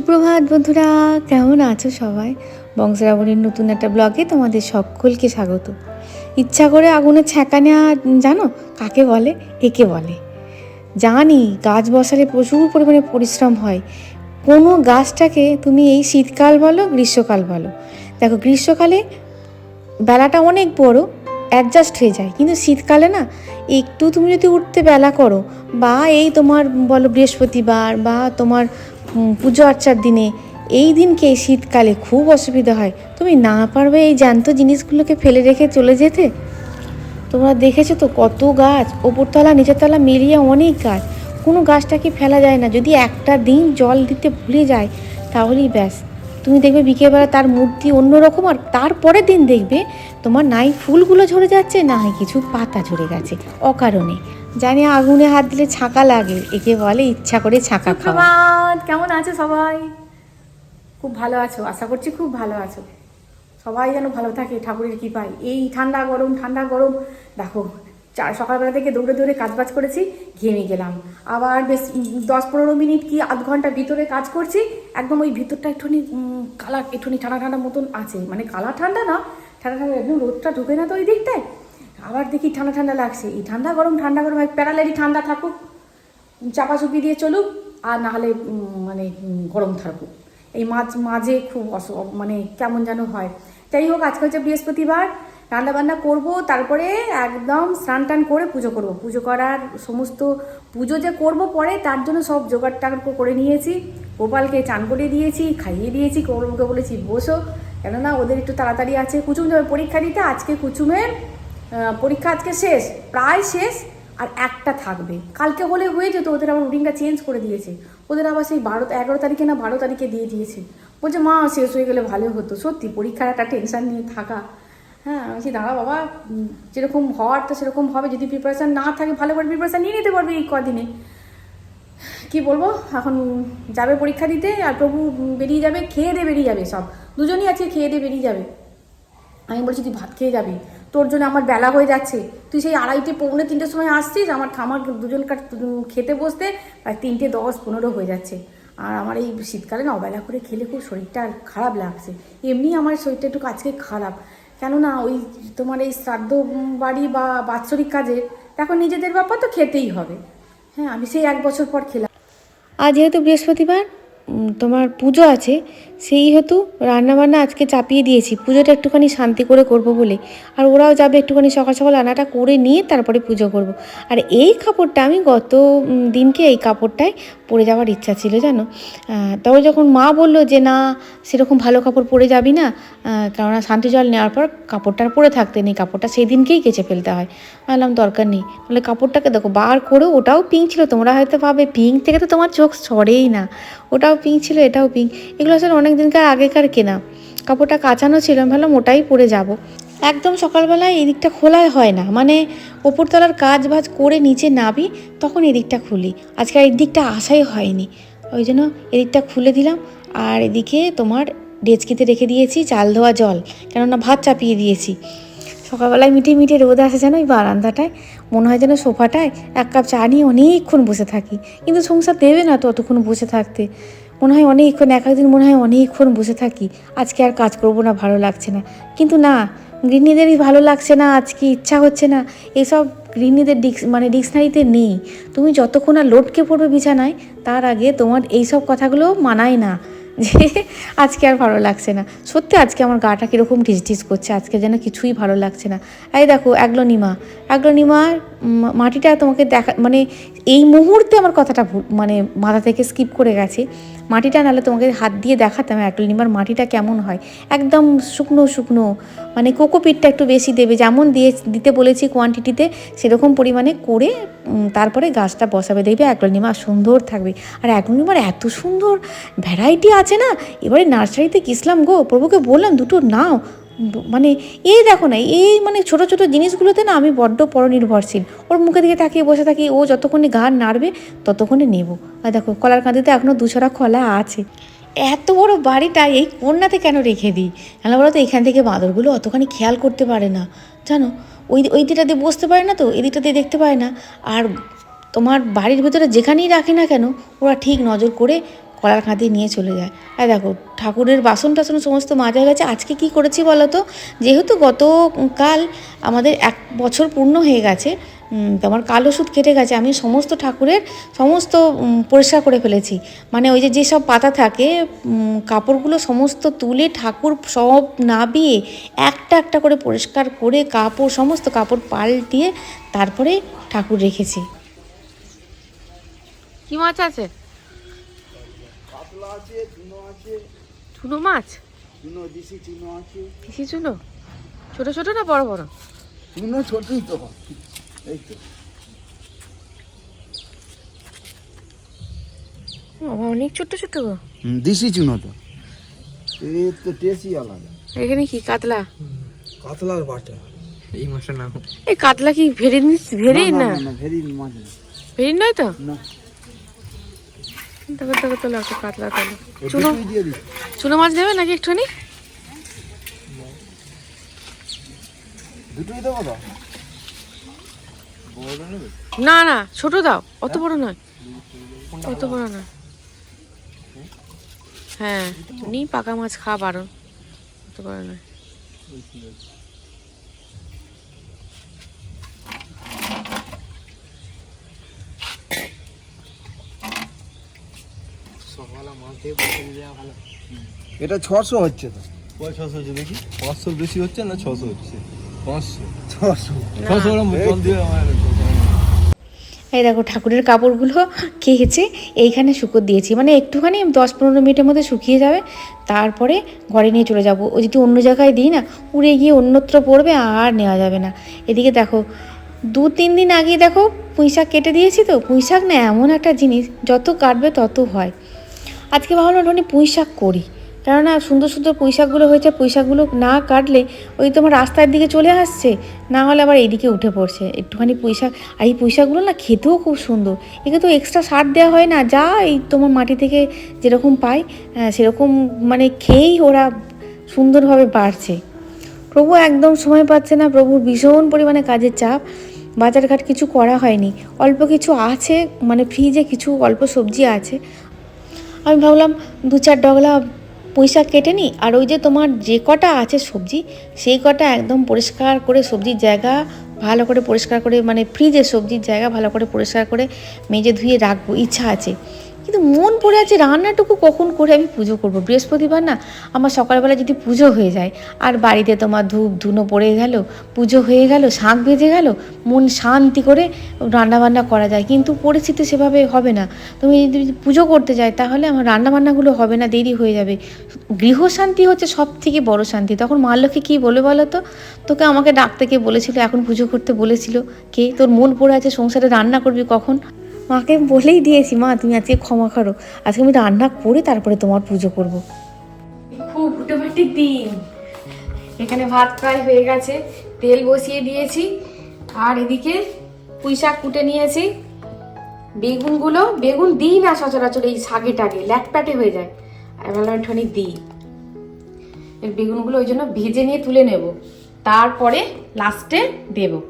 সুপ্রভাত বন্ধুরা, কেমন আছো সবাই? বংশরাবণীর নতুন একটা ব্লগে তোমাদের সকলকে স্বাগত। ইচ্ছা করে আগুনে ছ্যাঁকা নেওয়া জানো, কাকে বলে? একে বলে। জানি গাছ বসালে প্রচুর পরিমাণে পরিশ্রম হয়। কোনো গাছটাকে তুমি এই শীতকাল বলো, গ্রীষ্মকাল বলো। দেখো, গ্রীষ্মকালে বেলাটা অনেক বড় অ্যাডজাস্ট হয়ে যায়। কিন্তু শীতকালে না, একটু তুমি যদি উঠতে বেলা করো, বা এই তোমার বলো বৃহস্পতিবার, বা তোমার পুজো আর্চার দিনে। এই দিনকে শীতকালে খুব অসুবিধা হয়। তুমি না পারবে এই জ্যান্ত জিনিসগুলোকে ফেলে রেখে চলে যেতে? তোমরা দেখেছ তো কত গাছ? ওপরতলা নিচেরতলা মিলিয়ে অনেক গাছ। কোনো গাছটাকে ফেলা যায় না? যদি একটা দিন জল দিতে ভুলে যায়, তাহলেই ব্যাস। তুমি দেখবে বিকেলবেলা তার মূর্তি অন্যরকম আর তারপরের দিন দেখবে তোমার নাই ফুলগুলো ঝরে যাচ্ছে, না কিছু পাতা ঝরে গেছে। অকারণে। জানি আগুনে হাত দিলে ছাকা লাগে। একে বলে ইচ্ছা করে ছাকা খাওয়া। কেমন আছে সবাই? খুব ভালো আছো, আশা করছি খুব ভালো আছো। সবাই যেন ভালো থাকে, ঠাকুরের কৃপায়। এই ঠান্ডা গরম ঠান্ডা গরম। দেখো, চার সকালবেলা থেকে দৌড়ে দৌড়ে কাজ বাজ করেছি, ঘেমে গেলাম। আবার বেশ দশ পনেরো মিনিট কি আধ ঘণ্টা ভিতরে কাজ করছি, একদম ওই ভিতরটা একটুখানি কালার একটুখানি ঠান্ডা ঠান্ডা মতন আছে। মানে কালার ঠান্ডা না, ঠান্ডা ঠান্ডা, একদম রোদটা ঢুকে না তো ওই দিকটায়। আবার দেখি ঠান্ডা ঠান্ডা লাগছে। এই ঠান্ডা গরম ঠান্ডা গরম প্যারালারি ঠান্ডা থাকুক চাপাচুপি দিয়ে চলুক, আর নাহলে মানে গরম থাকুক। এই মাঝ, মাঝে খুব অস মানে কেমন যেন হয়। যাই হোক, আজকে হচ্ছে বৃহস্পতিবার, রান্না বান্না করব, তারপরে একদম স্নান টান করে পুজো করব। পুজো করার সমস্ত, পুজো যে করব পরে, তার জন্য সব জোগাড় টাগাড় করে নিয়েছি। গোপালকে চান করে দিয়েছি, খাইয়ে দিয়েছি কৌরবকে বলেছি, বসো। কেননা ওদের একটু তাড়াতাড়ি আছে। কুচুম যাবে পরীক্ষা দিতে, আজকে কুচুমের পরীক্ষা আজকে শেষ, প্রায় শেষ, আর একটা থাকবে। কালকে হলে হয়ে যেত, ওদের আবার রুটিনটা চেঞ্জ করে দিয়েছে। ওদের আবার সেই বারো, এগারো তারিখে না বারো তারিখে দিয়ে দিয়েছে। বলছে, মা, শেষ হয়ে গেলে ভালো হতো। সত্যি, পরীক্ষার একটা টেনশন নিয়ে থাকা। হ্যাঁ আমি বলছি, দাঁড়া বাবা যেরকম হওয়ার তো সেরকম হবে। যদি প্রিপারেশান না থাকে, ভালো করে প্রিপারেশান নিয়ে নিতে পারবে এই কদিনে। কি বলব, এখন যাবে পরীক্ষা দিতে, আর প্রভু বেরিয়ে যাবে, খেয়ে দিয়ে বেরিয়ে যাবে সব। দুজনই আছে খেয়ে দিয়ে বেরিয়ে যাবে। আমি বলছি, তুই ভাত খেয়ে যাবি? তোর জন্য আমার বেলা হয়ে যাচ্ছে। তুই সেই আড়াইটে পৌনে তিনটের সময় আসছিস আমার দুজনকার উম, খেতে বসতে প্রায় তিনটে দশ পনেরো হয়ে যাচ্ছে। আর আমার এই শীতকালে না অবেলা করে খেলে খুব শরীরটা খারাপ লাগছে। এমনি আমার শরীরটা একটু আজকে খারাপ। কেননা ওই তোমার এই শ্রাদ্ধ বাড়ি বা বাৎসরিক কাজে এখন নিজেদের ব্যাপার তো খেতেই হবে। হ্যাঁ আমি সেই এক বছর পর খেলাম। আর যেহেতু বৃহস্পতিবার তোমার পুজো আছে, সেই হেতু রান্নাবান্না আজকে চাপিয়ে দিয়েছি। পুজোটা একটুখানি শান্তি করে করব বলে। আর ওরাও যাবে একটুখানি সকাল সকাল রান্নাটা করে নিয়ে তারপরে পুজো করব। আর এই কাপড়টা আমি গত দিনকে এই কাপড়টাই পরে যাওয়ার ইচ্ছা ছিল, জানো? তবে যখন মা বলল যে, না, সেরকম ভালো কাপড় পরে যাবি না কেননা শান্তি জল নেওয়ার পর কাপড়টা পরে থাকতে নেই, কাপড়টা সেই দিনকেই কেচে ফেলতে হয়। বললাম, দরকার নেই। তাহলে কাপড়টাকে দেখো, বার করে, ওটাও পিঙ্ক ছিল, তোমরা হয়তো ভাবে পিঙ্ক থেকে তো তোমার চোখ সরেই না। ওটাও পিঙ্ক ছিল, এটাও পিঙ্ক এগুলো আসলে অনেক দিনকার আগেকার কেনা। কাপড়টা কাচানো ছিল, আমি ভাবলাম ওটাই পরে যাব। একদম সকালবেলায় এই দিকটা খোলাই হয় না। মানে ওপরতলার কাজ বাজ করে নিচে নাবি তখন এদিকটা খুলি। আজকে এই দিকটা আসাই হয়নি। ওই জন্য এদিকটা খুলে দিলাম। আর এদিকে তোমার ডেচকিতে রেখে দিয়েছি চাল ধোয়া জল। কেননা ভাত চাপিয়ে দিয়েছি। সকালবেলায় মিটে মিটে রোদ আসে যেন ওই বারান্দাটায়। মনে হয় যেন সোফাটায় এক কাপ চা নিয়ে অনেকক্ষণ বসে থাকি। কিন্তু সংসার দেবে না তো অতক্ষণ বসে থাকতে। মনে হয় অনেকক্ষণ, এক একদিন মনে হয় অনেকক্ষণ বসে থাকি। আজকে আর কাজ করব না, ভালো লাগছে না। কিন্তু না, গৃহিণীদেরই ভালো লাগছে না, আজকে ইচ্ছা হচ্ছে না। এসব গৃহিণীদের ডিক্স মানে ডিকশনারিতে নেই। তুমি যতক্ষণ আর লোটকে পড়বে বিছানায়, তার আগে তোমার এইসব কথাগুলো মানায় না। যে আজকে আর ভালো লাগছে না। সত্যি আজকে আমার গাটা কীরকম ঢিস করছে, আজকে যেন কিছুই ভালো লাগছে না। এই দেখো, অ্যাগ্লোনিমা। অ্যাগ্লোনিমা মাটিটা তোমাকে দেখা মানে এই মুহূর্তে আমার কথাটা মানে মাথা থেকে স্কিপ করে গেছে। মাটিটা নাহলে তোমাকে হাত দিয়ে দেখাতাম, অ্যাগ্লোনিমার মাটিটা কেমন হয়। একদম শুকনো শুকনো মানে কোকোপিটটা একটু বেশি দেবে। যেমন দিয়ে, দিতে বলেছি কোয়ান্টিটিতে সেরকম পরিমাণে করে তারপরে গাছটা বসাবে। দেখবে অ্যাগ্লোনিমা সুন্দর থাকবে। আর অ্যাগ্লোনিমার এত সুন্দর ভ্যারাইটি আছে না? এবারে নার্সারিতে গেছিলাম গো, প্রভুকে বললাম, দুটো নাও। মানে এই দেখো না, এই মানে ছোট ছোট জিনিসগুলোতে না আমি বড্ড পরনির্ভরশীল। ওর মুখে দিকে তাকিয়ে বসে থাকি, ও যতক্ষণে ঘাড় নাড়বে, ততক্ষণে নেব। আর দেখো, কলার কাঁদিতে এখনও দুছড়া কলা আছে। এত বড় বাড়িটা এই কন্যাতে কেন রেখে দিই? কেন বলো তো এখান থেকে বাঁদরগুলো অতখানি খেয়াল করতে পারে না। জানো, ওই ওই দিকটাতে বসতে পারে না তো, এই দিকটাতে দেখতে পারে না। আর তোমার বাড়ির ভেতরে যেখানেই রাখে না কেন, ওরা ঠিক নজর করে কলার খাঁদি নিয়ে চলে যায়। আর দেখো, ঠাকুরের বাসন টাসন সমস্ত মাজা গেছে। আজকে কি করেছি বলো তো? যেহেতু গতকাল আমাদের এক বছর পূর্ণ হয়ে গেছে তোমার কালো সুদ কেটে গেছে আমি সমস্ত ঠাকুরের সমস্ত পরিষ্কার করে ফেলেছি। মানে ওই যে যেসব পাতা থাকে কাপড়গুলো সমস্ত তুলে ঠাকুর সব নাবিয়ে একটা একটা করে পরিষ্কার করে কাপড় সমস্ত কাপড় পাল্টিয়ে তারপরে ঠাকুর রেখেছি। কি মাছ আছে? চুনো মাছ? চুনো? ছোট ছোট না বড় বড়? চুনো ছোটই তো। এই তো অনেক ছোট ছোট দিশি চুনো তো। এই তো টেস্টই আলাদা। এখানে কি কাতলা? কাতলার বাটা। এই মাসের নাম। এই কাতলা কি ভেরিন ভেরিন না না ভেরি মাছ না। ভেরিন নয় তো? না। দেখো দেখো তাহলে একটা কাতলা ও চুনো। দিয়ে চুনো মাছ দেবে নাকি একটুখানি? দুটোই দেবো তো? না না ছোট দাও। অত বড় নয়। অত বড় না হ্যাঁ নি পাকা মাছ খাওয়া বারণ অত বড় নয়। এটা ছশো হচ্ছে তো। ছশো হচ্ছে দেখি? পাঁচশো বেশি হচ্ছে না ছশো হচ্ছে? এই দেখো ঠাকুরের কাপড়গুলো কেচে এইখানে শুকো দিয়েছি। মানে একটুখানি দশ পনেরো মিনিটের মধ্যে শুকিয়ে যাবে। তারপরে ঘরে নিয়ে চলে যাব। ও যদি অন্য জায়গায় দিই না উড়ে গিয়ে অন্যত্র পড়বে আর নেওয়া যাবে না। এদিকে দেখো দু তিন দিন আগে দেখো পুঁইশাক কেটে দিয়েছি তো। পুঁইশাক না এমন একটা জিনিস যত কাটবে তত হয়। আজকে ভাবলাম ওখানে পুঁই শাক করি। কেননা সুন্দর সুন্দর পুঁই শাকগুলো হয়েছে পুঁই শাকগুলো না কাটলে ওই তোমার রাস্তার দিকে চলে আসছে, না হলে আবার এইদিকে উঠে পড়ছে। একটুখানি পুঁই শাক আর এই পুঁই শাকগুলো না খেতেও খুব সুন্দর। একে তো এক্সট্রা সার দেওয়া হয় না, যা এই তোমার মাটি থেকে যেরকম পায় সেরকম মানে খেয়েই ওরা সুন্দরভাবে বাড়ছে। প্রভু একদম সময় পাচ্ছে না প্রভুর ভীষণ পরিমাণে কাজের চাপ। বাজারঘাট কিছু করা হয়নি। অল্প কিছু আছে মানে ফ্রিজে কিছু অল্প সবজি আছে। আমি ভাবলাম দু চার ডগলা পয়সা কেটে নিই, আর ওই যে তোমার যে কটা আছে সবজি, সেই কটা একদম পরিষ্কার করে সবজির জায়গা ভালো করে পরিষ্কার করে মানে ফ্রিজে সবজির জায়গা ভালো করে পরিষ্কার করে মেজে ধুয়ে রাখব, ইচ্ছা আছে। কিন্তু মন পড়ে আছে রান্নাটুকু কখন করে আমি পুজো করব? বৃহস্পতিবার না আমার সকালবেলা যদি পুজো হয়ে যায়, আর বাড়িতে তোমার ধূপ ধুনো পড়ে গেল, পুজো হয়ে গেল, শাঁখ বেজে গেল, মন শান্তি করে রান্নাবান্না করা যায়। কিন্তু পরিস্থিতি সেভাবে হবে না। তুমি যদি পুজো করতে যাই তাহলে আমার রান্নাবান্নাগুলো হবে না, দেরি হয়ে যাবে। গৃহশান্তি হচ্ছে সব থেকে বড় শান্তি। তখন মা লক্ষ্মী কী বলে বলো তো? তোকে আমাকে ডাকতে কে বলেছিল? এখন পুজো করতে বলেছিল। কে? তোর মন পড়ে আছে সংসারে রান্না করবি কখন? মাকে বলেই দিয়েছি, মা, তুমি আজকে ক্ষমা করো। আজকে আমি রান্না করে তারপরে তোমার পুজো করব। খুব হুটোপাটির দিন। এখানে ভাত প্রায় হয়ে গেছে। তেল বসিয়ে দিয়েছি। আর এদিকে পুঁই শাক কুটে নিয়েছি। বেগুনগুলো, বেগুন দিই না সচরাচর, এই শাকে টাকে ল্যাটপ্যাটে হয়ে যায়। আর ভাবলাম একটুখানি দিই। বেগুনগুলো ওই জন্য ভেজে নিয়ে তুলে নেব। তারপরে লাস্টে দেবো।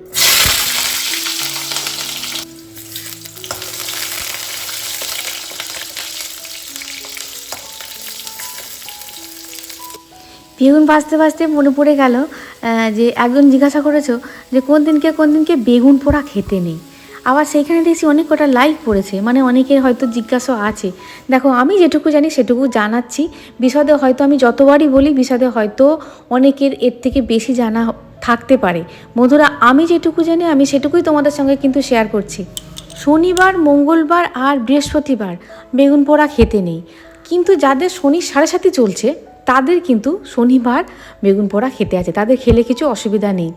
বেগুন ভাজতে ভাজতে মনে পড়ে গেল যে একজন জিজ্ঞাসা করেছ যে কোন দিনকে কোন দিনকে বেগুন পোড়া খেতে নেই। আবার সেইখানে দেখছি অনেক কটা লাইক পড়েছে মানে অনেকের হয়তো জিজ্ঞাসা আছে। দেখো, আমি যেটুকু জানি সেটুকু জানাচ্ছি। বিশদে হয়তো আমি যতবারই বলি, বিশদে হয়তো অনেকের এর থেকে বেশি জানা থাকতে পারে। বন্ধুরা, আমি যেটুকু জানি, আমি সেটুকুই তোমাদের সঙ্গে কিন্তু শেয়ার করছি। শনিবার, মঙ্গলবার আর বৃহস্পতিবার বেগুন পোড়া খেতে নেই। কিন্তু যাদের শনি সাড়ে সাথে চলছে তাদের কিন্তু শনিবার বেগুন পোড়া খেতে আছে। তাদের খেলে কিছু অসুবিধা নেই।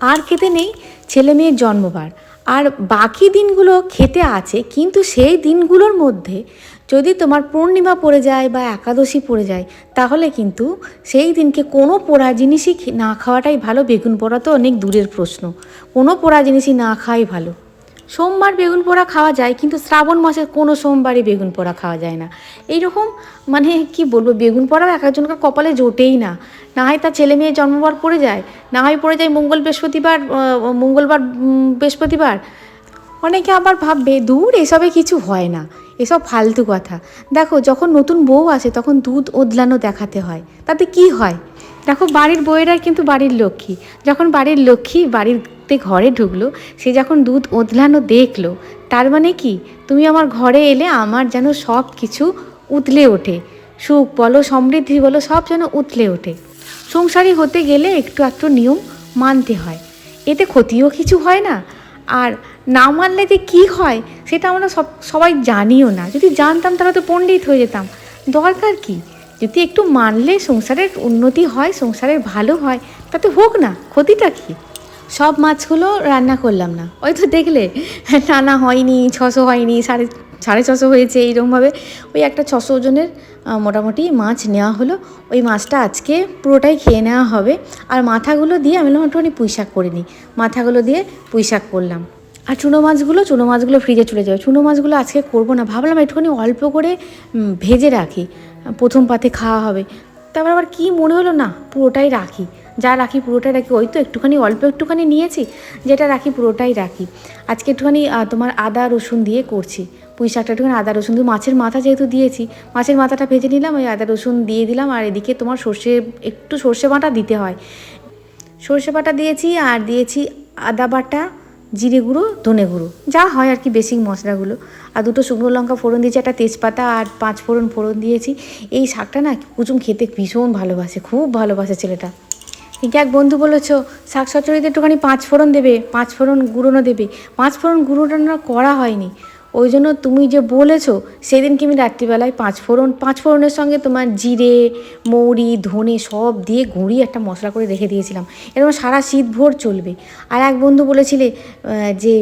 আর খেতে নেই ছেলে মেয়ের জন্মবার। আর বাকি দিনগুলো খেতে আছে, কিন্তু সেই দিনগুলোর মধ্যে যদি তোমার পূর্ণিমা পড়ে যায় বা একাদশী পড়ে যায়, তাহলে কিন্তু সেই দিনকে কোনো পোড়া জিনিসই না খাওয়াটাই ভালো। বেগুন পোড়া তো অনেক দূরের প্রশ্ন। কোনো পোড়া জিনিসই না খাওয়াই ভালো। সোমবার বেগুন পোড়া খাওয়া যায়, কিন্তু শ্রাবণ মাসের কোনো সোমবারই বেগুন পোড়া খাওয়া যায় না। এইরকম মানে কি বলব, বেগুন পোড়া এক একজনকার কপালে জোটেই না। না হয় তার ছেলে মেয়ে জন্মবার পড়ে যায়, না হয় পড়ে যায় মঙ্গল বৃহস্পতিবার মঙ্গলবার বৃহস্পতিবার। অনেকে আবার ভাববে, দূর, এসবে কিছু হয় না। এসব ফালতু কথা। দেখো, যখন নতুন বউ আসে, তখন দুধ ওদলানো দেখাতে হয়। তাতে কি হয়? দেখো, বাড়ির বউয়েরা কিন্তু বাড়ির লক্ষ্মী। যখন বাড়ির লক্ষ্মী বাড়িতে ঘরে ঢুকলো, সে যখন দুধ ওদলানো দেখল, তার মানে কি? তুমি আমার ঘরে এলে আমার যেন সব কিছু উতলে ওঠে। সুখ বলো, সমৃদ্ধি বলো, সব যেন উতলে ওঠে। সংসারী হতে গেলে একটু একটু নিয়ম মানতে হয়। এতে ক্ষতিও কিছু হয় না। আর না মানলে যে কী হয়, সেটা আমরা সব, সবাই জানিও না। যদি জানতাম, তাহলে তো পণ্ডিত হয়ে যেতাম। দরকার কি? যদি একটু মানলে সংসারের উন্নতি হয়, সংসারের ভালো হয়, তাতে হোক না। ক্ষতিটা কী? সব মাছগুলো রান্না করলাম না। ওই তো দেখলে, টানা হয়নি, ছশো হয়নি, সাড়ে সাড়ে ছশো হয়েছে এইরকমভাবে। ওই একটা ছশো ওজনের মোটামুটি মাছ নেওয়া হলো। ওই মাছটা আজকে পুরোটাই খেয়ে নেওয়া হবে। আর মাথাগুলো দিয়ে আমি একটুখানি পুঁই শাক করে নিই। মাথাগুলো দিয়ে পুঁইশাক করলাম। আর চুনো মাছগুলো চুনো মাছগুলো ফ্রিজে চলে যাবে। চুনো মাছগুলো আজকে করব না, ভাবলাম একটুখানি অল্প করে ভেজে রাখি। প্রথম পাতে খাওয়া হবে। তারপর আবার কি মনে হলো? না, পুরোটাই রাখি। যা রাখি পুরোটাই রাখি। ওই তো একটুখানি, অল্প একটুখানি নিয়েছি। যেটা রাখি পুরোটাই রাখি। আজকে একটুখানি তোমার আদা, রসুন দিয়ে করছি। পুঁই শাকটা একটুখানি আদা, রসুন দিয়ে, মাছের মাথা যেহেতু দিয়েছি, মাছের মাথাটা ভেজে নিলাম, ওই আদা, রসুন দিয়ে দিলাম, আর এদিকে তোমার সর্ষে, একটু সর্ষে বাটা দিতে হয়। সর্ষে বাটা দিয়েছি, আর দিয়েছি আদা বাটা জিরে গুঁড়ো, ধনে গুঁড়ো। যা হয় আর কি বেসিক মশলাগুলো। আর দুটো শুকনো লঙ্কা ফোড়ন দিয়েছি, একটা তেজপাতা আর পাঁচ ফোড়ন ফোড়ন দিয়েছি। এই শাকটা না কুচুম খেতে ভীষণ ভালোবাসে, খুব ভালোবাসে ছেলেটা। কিন্তু এক বন্ধু বলেছ, শাক সচরিতে একটুখানি পাঁচ ফোড়ন দেবে, পাঁচ ফোড়ন গুঁড়োনো দেবে। পাঁচ ফোড়ন গুঁড়োটা করা হয়নি। ওই জন্য তুমি যে বলেছ, সেদিনকে আমি রাত্রিবেলায় পাঁচ ফোড়ন, পাঁচ ফোড়নের সঙ্গে তোমার জিরে, মৌরি, ধনে সব দিয়ে গুঁড়িয়ে একটা মশলা করে রেখে দিয়েছিলাম। এরকম সারা শীত ভোর চলবে। আর এক বন্ধু বলেছিলে যে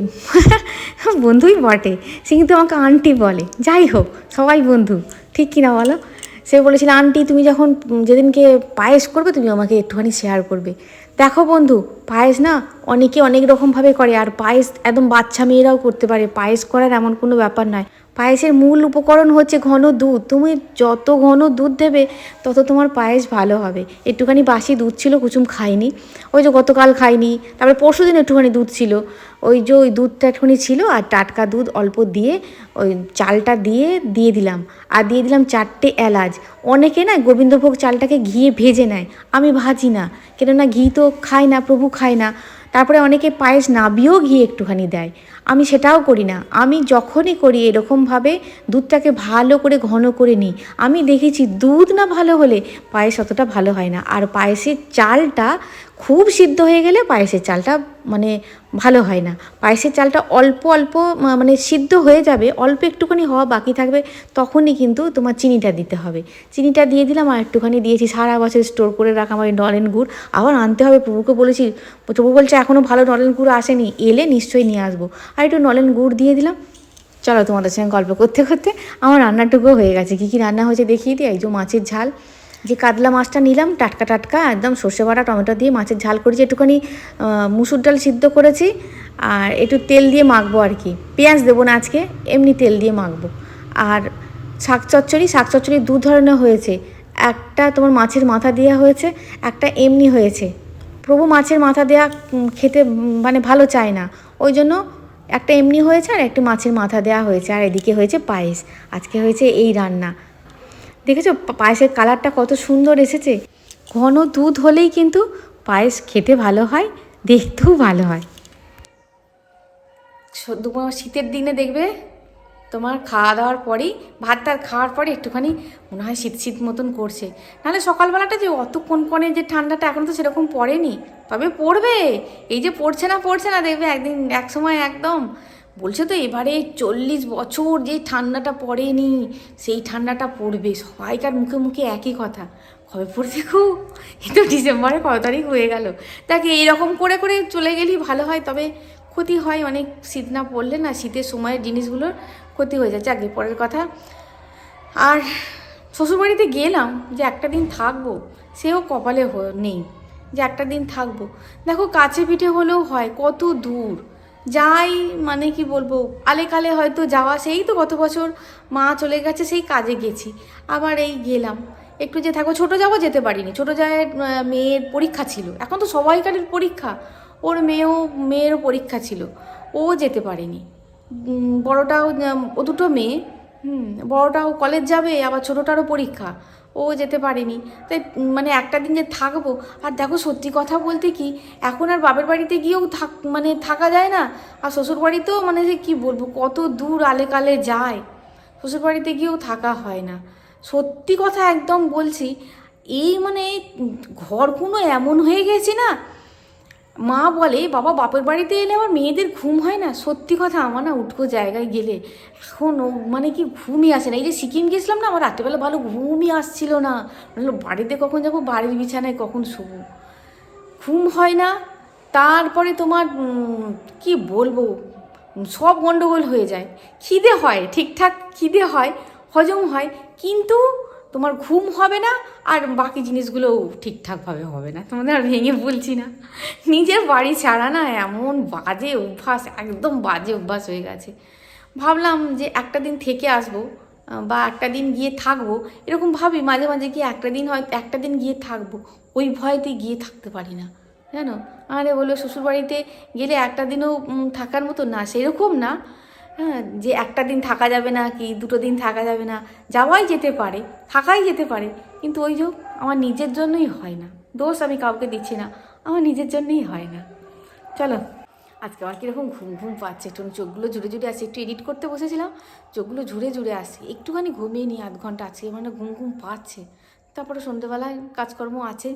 বন্ধুই বটে, সে কিন্তু আমাকে আন্টি বলে। যাই হোক, সবাই বন্ধু, ঠিক কিনা বলো? সে বলেছিল, আন্টি, তুমি যখন যেদিনকে পায়েস করবে, তুমি আমাকে একটুখানি শেয়ার করবে। দেখো বন্ধু, পায়েস না অনেকে অনেক রকমভাবে করে, আর পায়েস একদম বাচ্চা মেয়েরাও করতে পারে। পায়েস করার এমন কোনো ব্যাপার নয়। পায়েসের মূল উপকরণ হচ্ছে ঘন দুধ। তুমি যত ঘন দুধ দেবে, তত তোমার পায়েস ভালো হবে। একটুখানি বাসি দুধ ছিল কুচুম খাইনি ওই যে গতকাল খাইনি তারপরে পরশু দিন একটুখানি দুধ ছিল। ওই যে ওই দুধটা একটুখানি ছিল আর টাটকা দুধ অল্প দিয়ে ওই চালটা দিয়ে দিয়ে দিলাম। আর দিয়ে দিলাম চারটে এলাচ। অনেকে না গোবিন্দভোগ চালটাকে ঘিয়ে ভেজে নেয়। আমি ভাজি না। কেননা ঘি তো খায় না, প্রভু খায় না। তারপরে অনেকে পায়েস নাবিয়েও ঘি একটুখানি দেয়। আমি সেটাও করি না। আমি যখনই করি এরকমভাবে দুধটাকে ভালো করে ঘন করে নিই। আমি দেখেছি দুধ না ভালো হলে পায়েস অতটা ভালো হয় না। আর পায়েসের চালটা খুব সিদ্ধ হয়ে গেলে পায়েসের চালটা মানে ভালো হয় না। পায়েসের চালটা অল্প অল্প মানে সিদ্ধ হয়ে যাবে, অল্প একটুখানি হওয়া বাকি থাকবে, তখনই কিন্তু তোমার চিনিটা দিতে হবে। চিনিটা দিয়ে দিলাম আর একটুখানি দিয়েছি, সারা বছর স্টোর করে রাখা আমার নলেন গুড়। আবার আনতে হবে, প্রভুকে বলেছি, প্রভু বলছে এখনও ভালো নলেন গুড় আসেনি, এলে নিশ্চয়ই নিয়ে আসব। আর একটু নলেন গুড় দিয়ে দিলাম। চলো তোমাদের সঙ্গে গল্প করতে করতে আমার রান্নাটুকুও হয়ে গেছে। কী কী রান্না হয়েছে দেখিয়ে দিই? এই যে মাছের ঝাল। যে কাতলা মাছটা নিলাম, টাটকা টাটকা, একদম সর্ষে বাটা, টমেটো দিয়ে মাছের ঝাল করেছি, একটুখানি মুসুর ডাল সিদ্ধ করেছি, আর একটু তেল দিয়ে মাখবো আর কি। পেঁয়াজ দেবো না আজকে, এমনি তেল দিয়ে মাখবো। আর শাক চচ্চড়ি শাক চচ্চড়ি দু ধরনের হয়েছে। একটা তোমার মাছের মাথা দেওয়া হয়েছে, একটা এমনি হয়েছে। প্রভু মাছের মাথা দেওয়া খেতে মানে ভালো চায় না। ওই জন্য একটা এমনি হয়েছে আর একটা মাছের মাথা দেওয়া হয়েছে। আর এদিকে হয়েছে পায়েস। আজকে হয়েছে এই রান্না। দেখেছ? পায়েসের কালারটা কত সুন্দর এসেছে। ঘন দুধ হলেই কিন্তু পায়েস খেতে ভালো হয়, দেখতেও ভালো হয়। দুপুর শীতের দিনে দেখবে, তোমার খাওয়া দাওয়ার পরেই, ভাত টাত খাওয়ার পরে একটুখানি মনে হয় শীত শীত মতন করছে। নাহলে সকালবেলাটা যে অত কনকনে যে ঠান্ডাটা এখন তো সেরকম পড়েনি, তবে পড়বে। এই যে পড়ছে না পড়ছে না, দেখবে একদিন এক সময় একদম বলছে তো এবারে চল্লিশ বছর যে ঠান্ডাটা পড়েনি, সেই ঠান্ডাটা পড়বে। সবাইকার মুখে মুখে একই কথা। কবে পড়ছে খুব এই তো ডিসেম্বরে কত তারিখ হয়ে গেল। তাকে এইরকম করে করে চলে গেলেই ভালো হয়, তবে ক্ষতি হয়। অনেক শীত না পড়লে না শীতের সময়ের জিনিসগুলোর ক্ষতি হয়ে যায়। যাকে পরের কথা। আর শ্বশুরবাড়িতে গেলাম যে একটা দিন থাকব। সেও কপালে নেই। যে একটা দিন থাকব। দেখো, কাছে পিঠে হলেও হয়, কত দূর। যাই মানে কি বলব, আলে কালে হয়তো যাওয়া, সেই তো গত বছর মা চলে গেছে, সেই কাজে গেছি। আবার এই গেলাম। একটু যে থাকো, ছোটো যাওয়া যেতে পারিনি। ছোটো জায়ের মেয়ের পরীক্ষা ছিল। এখন তো সবাইকারের পরীক্ষা। ওর মেয়েও, মেয়েরও পরীক্ষা ছিল। ও যেতে পারেনি। বড়টাও ও দুটো মেয়ে। হুম, বড়টাও কলেজ যাবে, আবার ছোটোটারও পরীক্ষা। ও যেতে পারেনি। তাই মানে একটা দিন যে থাকব, আর দেখো সত্যি কথা বলতে কি, এখন আর বাপের বাড়িতে গিয়েও থাক মানে থাকা যায় না। আর শ্বশুর বাড়িতেও মানে যে কী বলব, কত দূর আলেকালে যায়। শ্বশুর বাড়িতে গিয়েও থাকা হয় না। সত্যি কথা একদম বলছি, এই মানে ঘরগুলো এমন হয়ে গেছে না মা বলে, বাবা, বাপের বাড়িতে এলে আমার মেয়েদের ঘুম হয় না? সত্যি কথা, আমার না উঠকো জায়গায় গেলে। এখন মানে কি ঘুমই আসে না? এই যে সিকিম গেছিলাম না, আমার রাত্রেবেলা ভালো ঘুমই আসছিল না। মানে বাড়িতে কখন যাব, বাড়ির বিছানায় কখন শোবো? ঘুম হয় না, তারপরে তোমার কি বলব? সব গন্ডগোল হয়ে যায়। খিদে হয়, ঠিকঠাক খিদে হয়, হজম হয়, কিন্তু তোমার ঘুম হবে না আর বাকি জিনিসগুলোও ঠিকঠাকভাবে হবে না। তোমাদের আর ভেঙে বলছি না। নিজের বাড়ি ছাড়া না এমন বাজে অভ্যাস, একদম বাজে অভ্যাস হয়ে গেছে। ভাবলাম যে একটা দিন থেকে আসব বা একটা দিন গিয়ে থাকব। এরকম ভাবি মাঝে মাঝে কি একটা দিন হয়, একটা দিন গিয়ে থাকব। ওই ভয়তে গিয়ে থাকতে পারি না, জানো? আরে বলো শ্বশুরবাড়িতে গেলে একটা দিনও থাকার মতো না, সেরকম না। হ্যাঁ যে একটা দিন থাকা যাবে না কি, দুটো দিন থাকা যাবে না, যাওয়াই যেতে পারে, থাকাই যেতে পারে, কিন্তু ওই যে আমার নিজের জন্যই হয় না, দোষ আমি কাউকে দিচ্ছি না, আমার নিজের জন্যই হয় না। চলো, আজকে আমার কীরকম ঘুম ঘুম পাচ্ছে একটু চোখগুলো জুড়ে জুড়ে আসছে একটু এডিট করতে বসেছিলাম, চোখগুলো ঝুড়ে জুড়ে আসছে, একটুখানি ঘুমিয়ে নিই আধ ঘণ্টা, আজকে মানে ঘুম ঘুম পাচ্ছে, তারপরে সন্ধেবেলায় কাজকর্ম আছে,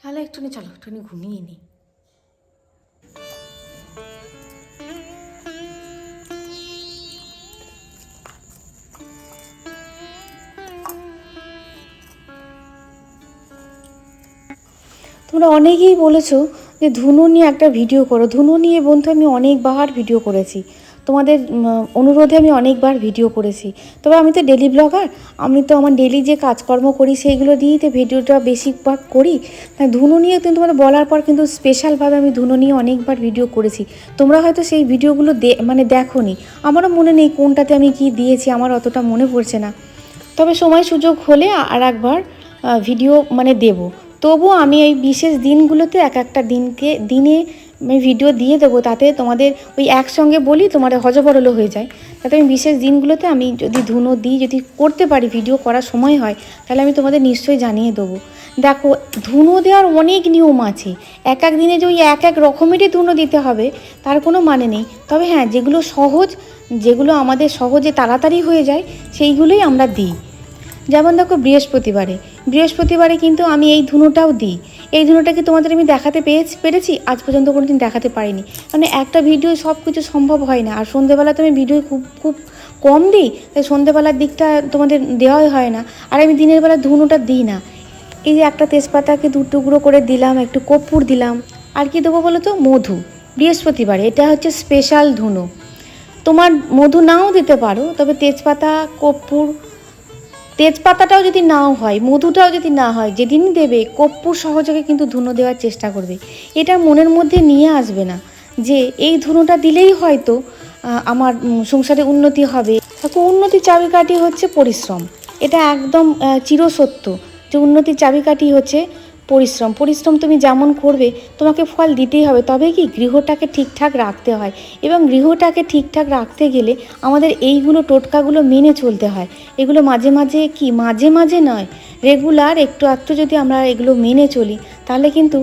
তাহলে একটুখানি, চলো একটুখানি ঘুমিয়ে নিই তোমরা অনেকেই বলেছ যে ধুনু নিয়ে একটা ভিডিও করো। ধুনু নিয়ে বন্ধু আমি অনেকবার ভিডিও করেছি। তোমাদের অনুরোধে আমি অনেকবার ভিডিও করেছি। তবে আমি তো ডেলি ব্লগার আমি তো আমার ডেলি যে কাজকর্ম করি সেইগুলো দিয়েই তো ভিডিওটা বেশিরভাগ করি। তাই ধুনু নিয়ে কিন্তু তোমাদের বলার পর কিন্তু স্পেশালভাবে আমি ধুনু নিয়ে অনেকবার ভিডিও করেছি। তোমরা হয়তো সেই ভিডিওগুলো দে মানে দেখো নি আমারও মনে নেই কোনটাতে আমি কি দিয়েছি, আমার অতটা মনে পড়ছে না। তবে সময় সুযোগ হলে আর একবার ভিডিও মানে দেব। তবুও আমি এই বিশেষ দিনগুলোতে এক একটা দিনকে, দিনে আমি ভিডিও দিয়ে দেবো, তাতে তোমাদের ওই একসঙ্গে বলি তোমাদের হজবরল হয়ে যায়। তাতে আমি বিশেষ দিনগুলোতে আমি যদি ধুনো দিই, যদি করতে পারি ভিডিও করার সময় হয়, তাহলে আমি তোমাদের নিশ্চয়ই জানিয়ে দেবো। দেখো, ধুনো দেওয়ার অনেক নিয়ম আছে। এক এক দিনে যে ওই এক এক রকমেরই ধুনো দিতে হবে, তার কোনো মানে নেই। তবে হ্যাঁ যেগুলো সহজ, যেগুলো আমাদের সহজে তাড়াতাড়ি হয়ে যায়, সেইগুলোই আমরা দিই। যেমন দেখো বৃহস্পতিবারে। বৃহস্পতিবারে কিন্তু আমি এই ধুনোটাও দিই। এই ধুনোটা কি তোমাদের আমি দেখাতে পেয়েছি, পেরেছি? আজ পর্যন্ত কোনো দিন দেখাতে পারিনি। মানে একটা ভিডিও সব কিছু সম্ভব হয় না। আর সন্ধেবেলা তো আমি ভিডিও খুব খুব কম দিই, তাই সন্ধেবেলার দিকটা তোমাদের দেওয়াই হয় না। আর আমি দিনের বেলা ধুনোটা দিই না। এই যে একটা তেজপাতাকে দু টুকরো করে দিলাম, একটু কর্পূর দিলাম। আর কি দেবো বলো তো? মধু। বৃহস্পতিবারে। এটা হচ্ছে স্পেশাল ধুনো। তোমার মধু নাও দিতে পারো, তবে তেজপাতা, কর্পূর তেজপাতাটাও যদি নাও হয়, মধুটাও যদি না হয়, যেদিনই দেবে কপ্পুর সহযোগে কিন্তু ধুনো দেওয়ার চেষ্টা করবে। এটা মনের মধ্যে নিয়ে আসবে না যে এই ধুনোটা দিলেই হয়তো আমার সংসারে উন্নতি হবে। উন্নতি চাবিকাঠি হচ্ছে পরিশ্রম। এটা একদম চিরসত্য যে উন্নতির চাবিকাঠি হচ্ছে পরিশ্রম পরিশ্রম তুমি যেমন করবে, তোমাকে ফল দিতেই হবে। তবে কি গৃহটাকে ঠিকঠাক রাখতে হয়? এবং গৃহটাকে ঠিকঠাক রাখতে গেলে আমাদের এইগুলো টোটকাগুলো মেনে চলতে হয়। এগুলো মাঝে মাঝে কি? মাঝে মাঝে নয়। রেগুলার একটু একটু যদি আমরা এগুলো মেনে চলি, তাহলে কিন্তু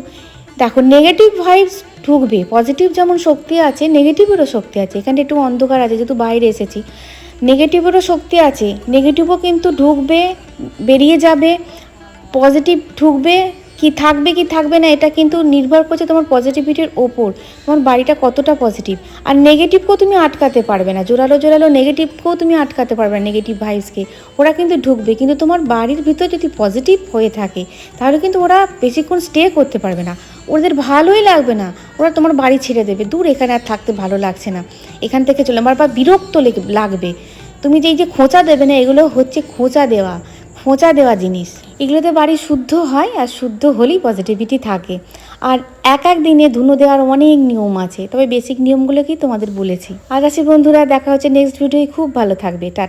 দেখো নেগেটিভ ভাইবস ঢুকবে। পজিটিভ যেমন শক্তি আছে নেগেটিভেরও শক্তি আছে। এখানে একটু অন্ধকার আছে, যেহেতু বাইরে এসেছি। নেগেটিভেরও শক্তি আছে। নেগেটিভও কিন্তু ঢুকবে, বেরিয়ে যাবে। পজিটিভ ঢুকবে কি থাকবে কি থাকবে না, এটা কিন্তু নির্ভর করছে তোমার পজিটিভিটির ওপর, তোমার বাড়িটা কতটা পজিটিভ আর নেগেটিভকেও তুমি আটকাতে পারবে না, জোরালো জোরালো নেগেটিভকেও তুমি আটকাতে পারবে না নেগেটিভ ভাইসকে ওরা কিন্তু ঢুকবে, কিন্তু তোমার বাড়ির ভিতর যদি পজিটিভ হয়ে থাকে, তাহলে কিন্তু ওরা বেশিক্ষণ স্টে করতে পারবে না। ওদের ভালোই লাগবে না, ওরা তোমার বাড়ি ছেড়ে দেবে। দূর, এখানে আর থাকতে ভালো লাগছে না। এখান থেকে চলে আমার বা বিরক্ত লেগে- লাগবে। তুমি যে এই যে খোঁচা দেবে না, এগুলো হচ্ছে খোঁচা দেওয়া। খোঁচা দেওয়া জিনিস। এগুলোতে বাড়ি শুদ্ধ হয় আর শুদ্ধ হলেই পজিটিভিটি থাকে। আর এক এক দিনে ধুনো দেওয়ার অনেক নিয়ম আছে, তবে বেসিক নিয়মগুলোকেই তোমাদের বলেছি। আর আসি বন্ধুরা, দেখা হচ্ছে নেক্সট ভিডিওয় খুব ভালো থাকবে, টাটা।